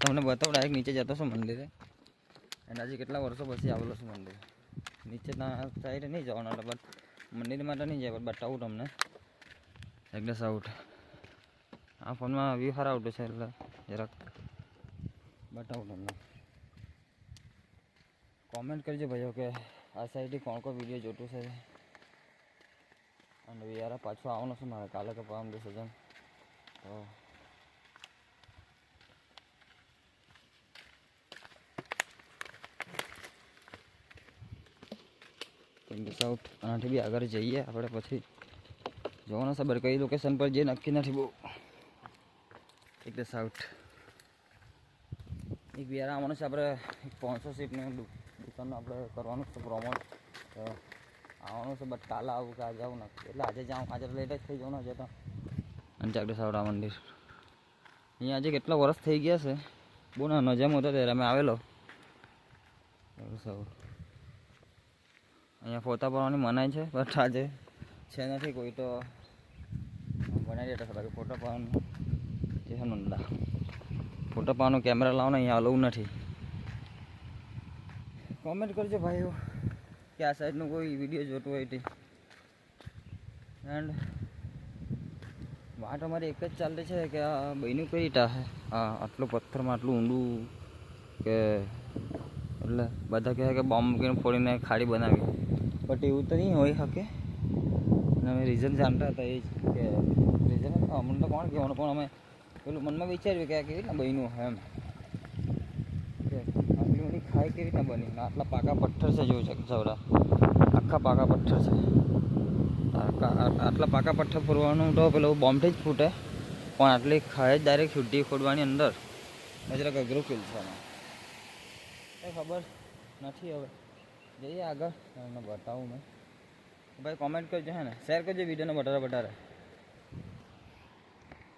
તમને બતાવું ડાયરેક્ટ નીચે જતો છું મંદિરે. અને હજી કેટલા વર્ષો પછી આવેલો છું મંદિર. નીચે ત્યાં સાઈડ નહીં જવાનું એટલે બટ મંદિર માટે નહીં જાય પણ બતાવું તમને. એકદમ આઉટ આ ફોનમાં વ્યૂ સારા આવતું છે એટલે જરાક બતાવું તમને. કોમેન્ટ કરજો ભાઈઓ કે આ સાઈડથી કોણ કોણ વીડિયો જોતું છે. અને યાર પાછું આવવાનું છે મારે. કાલે કે પરમ દિવસે જેમ કે સાઉથ આનાથી બી આગળ જઈએ આપણે પછી. જોવાનું ખબર કઈ લોકેશન પર જે નક્કી નથી, બહુ. એક તો સાઉથ એક બિયારા આવવાનું છે આપણે સ્પોન્સરશીપને દુકાનનું આપણે કરવાનું છે પ્રમોટ આવવાનું છે બટ કાલે આવું કે આજે આવું નથી. એટલે આજે જાઉં આજે લેટ જ થઈ જવાનું આજે તો. અને ચાકડે સાવડા મંદિર. અહીંયા આજે કેટલા વર્ષ થઈ ગયા છે? બહુ ના જેમ હતો ત્યારે અમે આવેલો. સાઉથ અહીંયા ફોટા પાડવાની મનાય છે, બટ આજે છે નથી કોઈ તો બનાવી દેતા બાકી ફોટા પાડવાનું. જે છે નંદા. ફોટા પાડવાનો કેમેરા લાવવાનો અહીંયા અલાઉ નથી. કોમેન્ટ કરજો ભાઈઓ, કે આ સાઈડનું કોઈ વીડિયો જોતું હોય તે. એન્ડ વાત અમારી એક જ ચાલતી છે કે આ બહેનું કઈ રીતે આ આટલું પથ્થરમાં આટલું ઊંડું કે એટલે બધા કહે કે બોમ્બ મૂકીને ફોડીને ખાડી બનાવી. બટ એવું તો નહીં હોઈ શકે. અને અમે રીઝન જાણતા હતા એ જ કે રીઝન અમને તો કોણ કહેવાનું? પણ અમે પેલું મનમાં વિચાર્યું કે આ કેવી રીતના બન્યું એમ. આટલી બધી ખાઈ કેવી રીતના બની? આટલા પાકા પથ્થર છે, જોયું છે સૌરા આખા પાકા પથ્થર છે. આટલા પાકા પથ્થર ફોડવાનું તો પેલું બોમ્બથી જ ફૂટે. પણ આટલી ખાઈ જ ડાયરેક્ટ છૂટી ખોડવાની અંદર. જરાક અઘરું ફીલ છે એમાં ખબર નથી હવે. જઈએ આગળ. તમને બતાવું મેં. ભાઈ કોમેન્ટ કરજો હે ને. શેર કરજો વિડીયોને વધારે બટારે